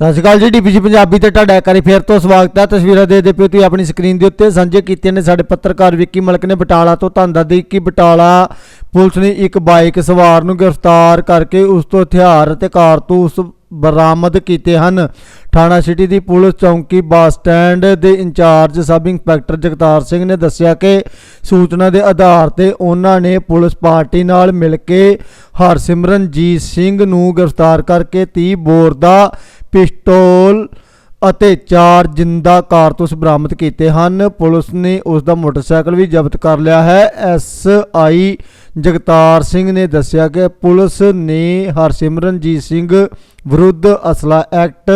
ਸਤਿ ਸ਼੍ਰੀ ਅਕਾਲ ਜੀ ਡੀਪੀਜੀ ਪੰਜਾਬੀ ਤੇ ਤੁਹਾਡਾ ਇੱਕ ਵਾਰੀ ਫੇਰ ਤੋਂ ਸਵਾਗਤ ਹੈ। ਤਸਵੀਰਾਂ ਦੇ ਦੇ ਪਿਓ ਤੁਸੀਂ ਆਪਣੀ ਸਕਰੀਨ ਦੇ ਉੱਤੇ ਸਾਂਝੇ ਕੀਤੀਆਂ ਨੇ। ਸਾਡੇ ਪੱਤਰਕਾਰ ਵਿੱਕੀ ਮਲਕ ਨੇ ਬਟਾਲਾ ਤੋਂ ਤੁਹਾਨੂੰ ਦੀ ਕਿ ਬਟਾਲਾ ਪੁਲਿਸ ਨੇ ਇੱਕ ਬਾਈਕ ਸਵਾਰ ਨੂੰ ਗ੍ਰਿਫਤਾਰ ਕਰਕੇ ਉਸ ਤੋਂ ਹਥਿਆਰ ਅਤੇ ਕਾਰਤੂਸ ਬਰਾਮਦ ਕੀਤੇ ਹਨ। ਥਾਣਾ ਸਿਟੀ ਦੀ ਪੁਲਿਸ ਚੌਂਕੀ ਬੱਸ ਸਟੈਂਡ ਦੇ incharge sub inspector Jagtar Singh ਨੇ ਦੱਸਿਆ ਕਿ ਸੂਚਨਾ ਦੇ ਆਧਾਰ ਤੇ ਉਹਨਾਂ ਨੇ ਪੁਲਿਸ ਪਾਰਟੀ ਨਾਲ ਮਿਲ ਕੇ ਹਰਸਿਮਰਨਜੀਤ ਸਿੰਘ ਨੂੰ ਗ੍ਰਿਫਤਾਰ ਕਰਕੇ 30 ਬੋਰ ਦਾ ਪਿਸਤੌਲ ਅਤੇ ਚਾਰ ਜਿੰਦਾ ਕਾਰਤੂਸ ਬਰਾਮਦ ਕੀਤੇ ਹਨ। ਪੁਲਿਸ ਨੇ ਉਸ ਦਾ ਮੋਟਰਸਾਈਕਲ ਵੀ ਜ਼ਬਤ ਕਰ ਲਿਆ ਹੈ। ਐਸ ਆਈ ਜਗਤਾਰ ਸਿੰਘ ਨੇ ਦੱਸਿਆ ਕਿ ਪੁਲਿਸ ਨੇ ਹਰਸਿਮਰਨਜੀਤ ਸਿੰਘ ਵਿਰੁੱਧ ਅਸਲਾ ਐਕਟ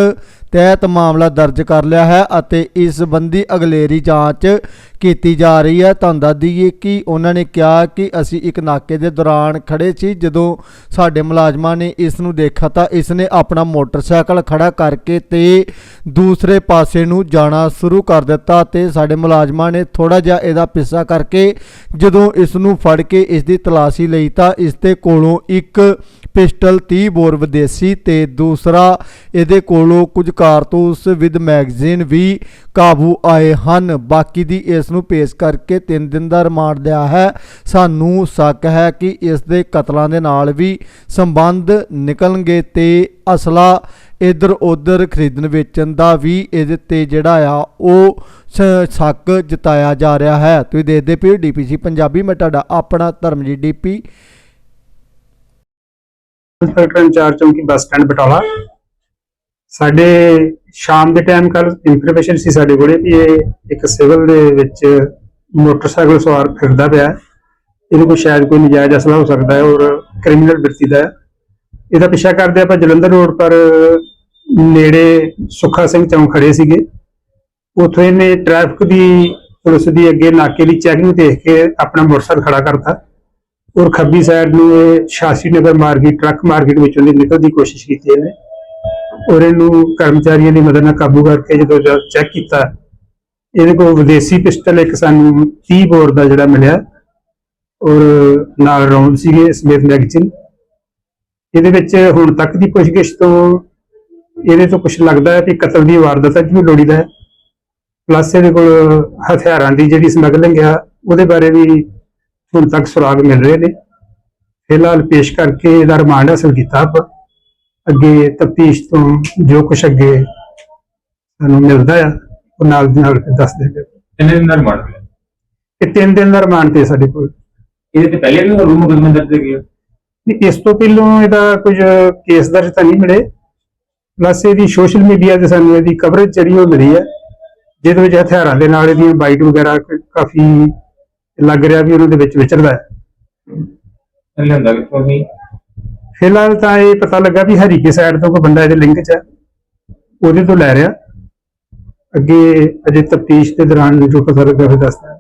ਤਹਿਤ ਮਾਮਲਾ ਦਰਜ ਕਰ ਲਿਆ ਹੈ ਅਤੇ ਇਸ ਸੰਬੰਧੀ ਅਗਲੇਰੀ ਜਾਂਚ ਕੀਤੀ ਜਾ ਰਹੀ ਹੈ। ਤੁਹਾਨੂੰ ਦੱਸ ਦਈਏ ਕਿ ਉਹਨਾਂ ਨੇ ਕਿਹਾ ਕਿ ਅਸੀਂ ਇੱਕ ਨਾਕੇ ਦੇ ਦੌਰਾਨ ਖੜੇ ਸੀ। ਜਦੋਂ ਸਾਡੇ ਮੁਲਾਜ਼ਮਾਂ ਨੇ ਇਸ ਨੂੰ ਦੇਖਿਆ ਤਾਂ ਇਸ ਨੇ ਆਪਣਾ ਮੋਟਰਸਾਈਕਲ ਖੜਾ ਕਰਕੇ ਤੇ ਦੂਸਰੇ ਪਾਸੇ ਨੂੰ ਜਾਣਾ ਸ਼ੁਰੂ ਕਰ ਦਿੱਤਾ ਤੇ ਸਾਡੇ ਮੁਲਾਜ਼ਮਾਂ ਨੇ ਥੋੜਾ ਜਿਹਾ ਇਹਦਾ ਪਿੱਛਾ ਕਰਕੇ ਜਦੋਂ ਇਸ ਨੂੰ ਫੜ ਕੇ ਇਸ ਦੀ ਤਲਾਸ਼ੀ ਲਈ ਤਾਂ ਇਸ ਦੇ ਕੋਲੋਂ ਇੱਕ ਪਿਸਟਲ 30 ਬੋਰ ਵਿਦੇਸੀ ਤੇ ਦੂਸਰਾ ਇਹਦੇ ਕੋਲੋਂ ਕੁਝ ਕਾਰਤੂਸ ਵਿਦ ਮੈਗਜ਼ੀਨ ਵੀ ਕਾਬੂ ਆਏ ਹਨ। ਬਾਕੀ ਦੀ ਇਸ ਨੂੰ ਪੇਸ਼ ਕਰਕੇ 3 ਦਿਨ ਦਾ ਰਿਮਾਂਡ ਲਿਆ ਹੈ। ਸਾਨੂੰ ਸ਼ੱਕ ਹੈ ਕਿ ਇਸ ਦੇ ਕਤਲਾਂ ਦੇ ਨਾਲ ਵੀ ਸੰਬੰਧ ਨਿਕਲਣਗੇ ਤੇ ਅਸਲਾ ਇਧਰ ਉਧਰ ਖਰੀਦਣ ਵੇਚਣ ਦਾ ਵੀ ਇਹਦੇ ਤੇ ਜਿਹੜਾ ਆ, ਉਹ ਸ਼ੱਕ ਜਤਾਇਆ ਜਾ ਰਿਹਾ ਹੈ। ਤੁਸੀਂ ਦੇਖਦੇ ਪਏ ਡੀਪੀਸੀ ਪੰਜਾਬੀ ਮੈਂ ਤੁਹਾਡਾ ਆਪਣਾ ਧਰਮਜੀਤ ਡੀਪੀ। ਇੰਸਪੈਕਟਰ ਇੰਚਾਰਜ ਚੌਂਕੀ ਬੱਸ ਸਟੈਂਡ ਬਟਾਲਾ। ਸਾਡੇ ਸ਼ਾਮ ਦੇ ਟਾਈਮ ਕੱਲ ਇਨਫੋਰਮੇਸ਼ਨ ਸੀ ਸਾਡੇ ਕੋਲੇ ਵੀ ਇਹ ਇੱਕ ਸਿਵਲ ਦੇ ਵਿੱਚ ਮੋਟਰਸਾਈਕਲ ਸਵਾਰ ਫਿਰਦਾ ਪਿਆ ਹੈ। ਇਹਨੂੰ ਕੋਈ ਸ਼ਾਇਦ ਕੋਈ ਨਜਾਇਜ਼ ਅਸਲਾ ਹੋ ਸਕਦਾ ਹੈ ਔਰ ਕ੍ਰਿਮੀਨਲ ਬਿਰਤੀ ਦਾ ਇਹਦਾ ਪਿੱਛਾ ਕਰਦੇ ਆਪਾਂ ਜਲੰਧਰ ਰੋਡ ਪਰ ਨੇੜੇ ਸੁੱਖਾ ਸਿੰਘ ਚੌਂਕ ਖੜੇ ਸੀਗੇ। ਉੱਥੋਂ ਇਹਨੇ ਟ੍ਰੈਫਿਕ ਦੀ, ਪੁਲਿਸ ਦੀ ਅੱਗੇ ਨਾਕੇ ਦੀ ਚੈਕਿੰਗ ਦੇਖ ਕੇ ਆਪਣਾ ਮੋਟਰਸਾਈਕਲ ਖੜਾ ਕਰਤਾ। ਔਰ ਖੱਬੀ ਸਾਈਡ ਨੂੰ ਇਹ Shasi Nagar market truck market ਵਿੱਚੋਂ ਨਿਕਲਣ ਦੀ ਕੋਸ਼ਿਸ਼ ਕੀਤੀ ਇਹਨੇ। ਔਰ ਇਹਨੂੰ ਕਰਮਚਾਰੀਆਂ ਦੀ ਮਦਦ ਨਾਲ ਕਾਬੂ ਕਰਕੇ ਜਦੋਂ ਚੈੱਕ ਕੀਤਾ, ਇਹਦੇ ਕੋਲ ਵਿਦੇਸ਼ੀ ਪਿਸਟਲ ਇੱਕ ਸਾਨੂੰ 30 ਬੋਰ ਦਾ ਜਿਹੜਾ ਮਿਲਿਆ। ਔਰ ਨਾਲ ਰੌਂਡ ਸੀਗੇ ਸਮੇਤ ਮੈਗਜ਼ੀਨ ਇਹਦੇ ਵਿੱਚ ਹੁਣ ਤੱਕ ਦੀ ਪੁੱਛਗਿੱਛ ਤੋਂ ਇਹਦੇ ਤੋਂ ਕੁਝ ਲੱਗਦਾ ਹੈ ਕਿ ਕਤਲ ਦੀ ਵਾਰਦਾਤ ਅੱਜ ਵੀ ਲੋੜੀਦਾ ਹੈ। ਪਲੱਸ ਇਹਦੇ ਕੋਲ ਹਥਿਆਰਾਂ ਦੀ ਜਿਹੜੀ ਸਮਗਲਿੰਗ ਆ ਉਹਦੇ ਬਾਰੇ ਵੀ ਹੁਣ ਤੱਕ ਸੁਰਾਗ ਮਿਲ ਰਹੇ ਨੇ। ਫਿਲਹਾਲ ਪੇਸ਼ ਕਰਕੇ ਇਹਦਾ ਰਿਮਾਂਡ ਹਾਸਲ ਕੀਤਾ ਆਪਾਂ। ਅੱਗੇ ਤਫਤੀਸ਼ ਤੋਂ ਜੋ ਕੁਛ ਅੱਗੇ ਸਾਨੂੰ ਮਿਲਦਾ ਆ ਉਹ ਨਾਲ ਦੀ ਨਾਲ ਦੱਸ ਦੇਗਾ ਕਿੰਨੇ ਦਿਨ ਦਾ ਰਿਮਾਂਡ ਮਿਲਿਆ? ਇਹ ਤਿੰਨ ਦਿਨ ਦਾ ਰਿਮਾਂਡ ਤੇ ਸਾਡੇ ਕੋਲ। ਇਹਦੇ ਤੇ ਪਹਿਲੇ ਵੀ ਹੋਰ ਮੁਕਦਮੇ ਦਰਜ ਨਹੀਂ, ਇਸ ਤੋਂ ਪਹਿਲਾਂ ਇਹਦਾ ਕੁਝ ਕੇਸ ਦਰਜ ਤਾਂ ਨਹੀਂ ਮਿਲੇ। ਪਲੱਸ ਇਹਦੀ ਸੋਸ਼ਲ ਮੀਡੀਆ ਤੇ ਸਾਨੂੰ ਇਹਦੀ ਕਵਰੇਜ ਜਿਹੜੀ ਉਹ ਮਿਲੀ ਹੈ ਜਿਹਦੇ ਵਿੱਚ ਹਥਿਆਰਾਂ ਦੇ ਨਾਲ ਇਹਦੀਆਂ ਬਾਈਟ ਵਗੈਰਾ ਕਾਫੀ ਲੱਗ ਰਿਹਾ ਵੀ ਉਹਨਾਂ ਦੇ ਵਿੱਚ ਵਿਚਰਦਾ ਹੈ। ਇਹ ਲਿਆਂਦਾ ਕਿੱਥੋਂ ਸੀ ਫਿਲਹਾਲ ਤਾਂ ਇਹ ਪਤਾ ਲੱਗਾ ਵੀ ਹਰੀਕੇ ਸਾਈਡ ਤੋਂ ਕੋਈ ਬੰਦਾ ਇਹਦੇ ਲਿੰਕ 'ਚ ਹੈ ਉਹਦੇ ਤੋਂ ਲੈ ਰਿਹਾ। ਅੱਗੇ ਅਜੇ ਤਫਤੀਸ਼ ਦੇ ਦੌਰਾਨ ਜੋ ਪਤਾ ਲੱਗਾ ਫਿਰ ਦੱਸਦਾ